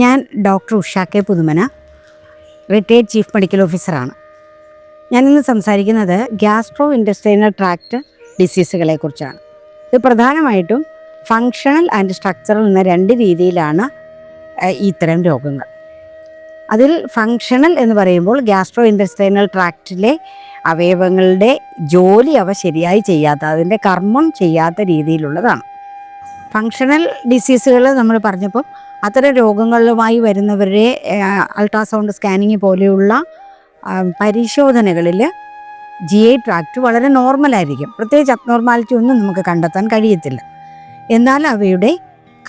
ഞാൻ doctor Usha K Puthumana retired chief medical ഓഫീസറാണ് ഞാനിന്ന് സംസാരിക്കുന്നത് ഗ്യാസ്ട്രോ ഇൻഡസ്ട്രീനൽ ട്രാക്ട് ഡിസീസുകളെ കുറിച്ചാണ്. ഇത് പ്രധാനമായിട്ടും ഫങ്ഷണൽ ആൻഡ് സ്ട്രക്ചറൽ എന്ന രണ്ട് രീതിയിലാണ് ഇത്തരം രോഗങ്ങൾ. അതിൽ ഫങ്ഷണൽ എന്ന് പറയുമ്പോൾ ഗ്യാസ്ട്രോ ഇൻഡസ്ട്രീനൽ ട്രാക്റ്റിലെ അവയവങ്ങളുടെ ജോലി അവ ശരിയായി ചെയ്യാത്ത അതിന്റെ കർമ്മം ചെയ്യാത്ത രീതിയിലുള്ളതാണ്. ഫങ്ഷണൽ ഡിസീസുകൾ നമ്മൾ പറഞ്ഞപ്പോൾ അത്തരം രോഗങ്ങളുമായി വരുന്നവരെ അൾട്രാസൗണ്ട് സ്കാനിങ് പോലെയുള്ള പരിശോധനകളിൽ ജി ഐ ട്രാക്റ്റ് വളരെ നോർമലായിരിക്കും. പ്രത്യേകിച്ച് അബ്നോർമാലിറ്റി ഒന്നും നമുക്ക് കണ്ടെത്താൻ കഴിയത്തില്ല. എന്നാൽ അവയുടെ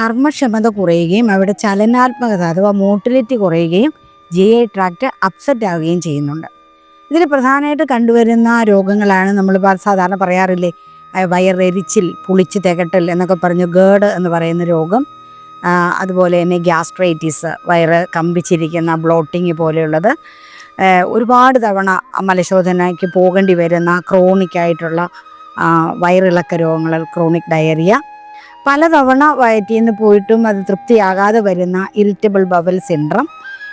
കർമ്മക്ഷമത കുറയുകയും അവയുടെ ചലനാത്മകത അഥവാ മോട്ടിലിറ്റി കുറയുകയും ജി ഐ ട്രാക്റ്റ് അപ്സെറ്റ് ആവുകയും ചെയ്യുന്നുണ്ട്. ഇതിൽ പ്രധാനമായിട്ട് കണ്ടുവരുന്ന രോഗങ്ങളാണ് നമ്മൾ സാധാരണ പറയാറില്ലേ വയറെരിച്ചിൽ പുളിച്ച് തികട്ടൽ എന്നൊക്കെ പറഞ്ഞു ഗേഡ് എന്ന് പറയുന്ന രോഗം. അതുപോലെ തന്നെ ഗ്യാസ്ട്രൈറ്റിസ് വയറ് കമ്പിച്ചിരിക്കുന്ന ബ്ലോട്ടിങ് പോലെയുള്ളത്. ഒരുപാട് തവണ മലശോധനയ്ക്ക് പോകേണ്ടി വരുന്ന ക്രോണിക്കായിട്ടുള്ള വയറിളക്ക രോഗങ്ങൾ ക്രോണിക് ഡയറിയ പലതവണ വയറ്റിൽ നിന്ന് പോയിട്ടും അത് തൃപ്തിയാകാതെ വരുന്ന ഇറിറ്റബിൾ ബവൽ സിൻഡ്രം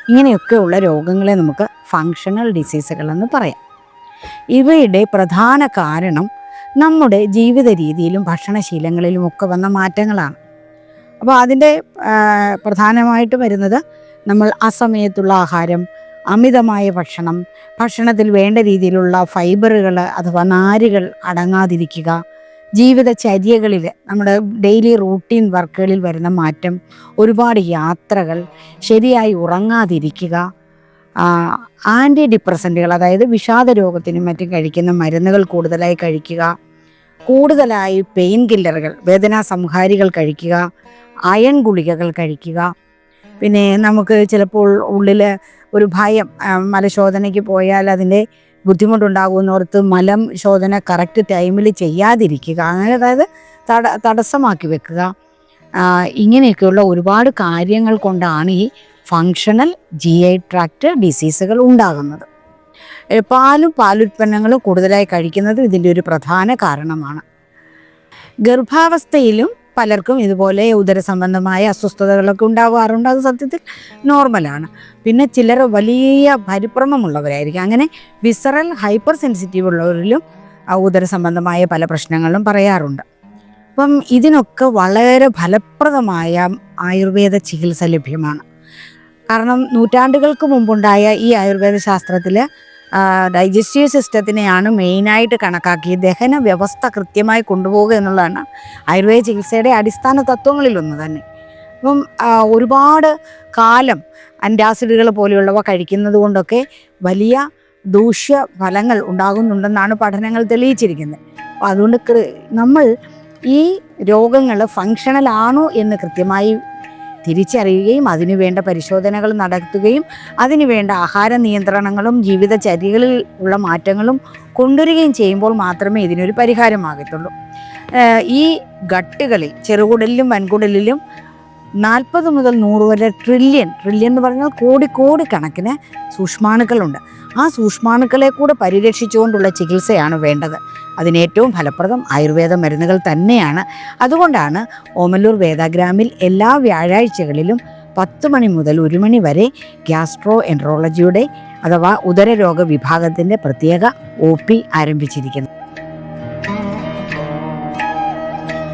ഇങ്ങനെയൊക്കെയുള്ള രോഗങ്ങളെ നമുക്ക് ഫങ്ഷണൽ ഡിസീസുകളെന്ന് പറയാം. ഇവയുടെ പ്രധാന കാരണം നമ്മുടെ ജീവിത രീതിയിലും ഭക്ഷണശീലങ്ങളിലും ഒക്കെ വന്ന മാറ്റങ്ങളാണ്. അപ്പോൾ അതിന്റെ പ്രധാനമായിട്ട് വരുന്നത് നമ്മൾ അസമയത്തുള്ള ആഹാരം അമിതമായ ഭക്ഷണം ഭക്ഷണത്തിൽ വേണ്ട രീതിയിലുള്ള ഫൈബറുകൾ അഥവാ നാരുകൾ അടങ്ങാതിരിക്കുക ജീവിതചര്യകളിൽ നമ്മുടെ ഡെയിലി റൂട്ടീൻ വർക്കുകളിൽ വരുന്ന മാറ്റം ഒരുപാട് യാത്രകൾ ശരിയായി ഉറങ്ങാതിരിക്കുക ആന്റി ഡിപ്രസന്റുകൾ അതായത് വിഷാദ രോഗത്തിനും മറ്റും കഴിക്കുന്ന മരുന്നുകൾ കൂടുതലായി കഴിക്കുക കൂടുതലായി പെയിൻ കില്ലറുകൾ വേദനാ സംഹാരികൾ കഴിക്കുക അയൺ ഗുളികകൾ കഴിക്കുക. പിന്നെ നമുക്ക് ചിലപ്പോൾ ഉള്ളിൽ ഒരു ഭയം മലശോധനയ്ക്ക് പോയാൽ അതിന്റെ ബുദ്ധിമുട്ടുണ്ടാകുമെന്നോർത്ത് മലം ശോധന കറക്റ്റ് ടൈമിൽ ചെയ്യാതിരിക്കുക. അങ്ങനെ അതായത് തട തടസ്സമാക്കി വെക്കുക. ഇങ്ങനെയൊക്കെയുള്ള ഒരുപാട് കാര്യങ്ങൾ കൊണ്ടാണ് ഈ ഫങ്ഷണൽ ജി ഐ ട്രാക്ട് ഡിസീസുകൾ ഉണ്ടാകുന്നത്. പാലും പാലുൽപ്പന്നങ്ങളും കൂടുതലായി കഴിക്കുന്നത് ഇതിന്റെ ഒരു പ്രധാന കാരണമാണ്. ഗർഭാവസ്ഥയിലും പലർക്കും ഇതുപോലെ ഉദര സംബന്ധമായ അസ്വസ്ഥതകളൊക്കെ ഉണ്ടാവാറുണ്ട്. അത് സത്യത്തിൽ നോർമലാണ് പിന്നെ ചിലർ വലിയ പരിഭ്രമമുള്ളവരായിരിക്കും. അങ്ങനെ വിസറൽ ഹൈപ്പർ സെൻസിറ്റീവ് ഉള്ളവരിലും ഉദര സംബന്ധമായ പല പ്രശ്നങ്ങളും പറയാറുണ്ട്. അപ്പം ഇതിനൊക്കെ വളരെ ഫലപ്രദമായ ആയുർവേദ ചികിത്സ ലഭ്യമാണ്. കാരണം നൂറ്റാണ്ടുകൾക്ക് മുമ്പുണ്ടായ ഈ ആയുർവേദ ശാസ്ത്രത്തിൽ ഡൈജസ്റ്റീവ് സിസ്റ്റത്തിനെയാണ് മെയിനായിട്ട് കണക്കാക്കി ദഹന വ്യവസ്ഥ കൃത്യമായി കൊണ്ടുപോകുക എന്നുള്ളതാണ് ആയുർവേദ ചികിത്സയുടെ അടിസ്ഥാന തത്വങ്ങളിലൊന്ന് തന്നെ. അപ്പം ഒരുപാട് കാലം അന്റാസിഡുകൾ പോലെയുള്ളവ കഴിക്കുന്നത് കൊണ്ടൊക്കെ വലിയ ദൂഷ്യ ഫലങ്ങൾ ഉണ്ടാകുന്നുണ്ടെന്നാണ് പഠനങ്ങൾ തെളിയിച്ചിരിക്കുന്നത്. അതുകൊണ്ട് നമ്മൾ ഈ രോഗങ്ങൾ ഫങ്ഷണൽ ആണോ എന്ന് കൃത്യമായി തിരിച്ചറിയുകയും അതിനുവേണ്ട പരിശോധനകൾ നടത്തുകയും അതിനുവേണ്ട ആഹാര നിയന്ത്രണങ്ങളും ജീവിതചര്യകളിൽ ഉള്ള മാറ്റങ്ങളും കൊണ്ടുവരികയും ചെയ്യുമ്പോൾ മാത്രമേ ഇതിനൊരു പരിഹാരമാകത്തുള്ളൂ. ഈ ഗട്ടുകളിൽ ചെറുകുടലിലും വൻകുടലിലും നാൽപ്പത് മുതൽ നൂറ് വരെ ട്രില്യൺ ട്രില്യൺ എന്ന് പറഞ്ഞാൽ കോടി കോടി കണക്കിന് സൂക്ഷ്മാണുക്കളുണ്ട്. ആ സൂക്ഷ്മാണുക്കളെ കൂടെ പരിരക്ഷിച്ചുകൊണ്ടുള്ള ചികിത്സയാണ് വേണ്ടത്. അതിനേറ്റവും ഫലപ്രദം ആയുർവേദ മരുന്നുകൾ തന്നെയാണ്. അതുകൊണ്ടാണ് ഓമല്ലൂർ വേദാഗ്രാമിൽ എല്ലാ വ്യാഴാഴ്ചകളിലും പത്ത് മണി മുതൽ ഒരു മണി വരെ ഗ്യാസ്ട്രോ എൻട്രോളജിയുടെ അഥവാ ഉദരരോഗ വിഭാഗത്തിന്റെ പ്രത്യേക ഒ പി ആരംഭിച്ചിരിക്കുന്നത്.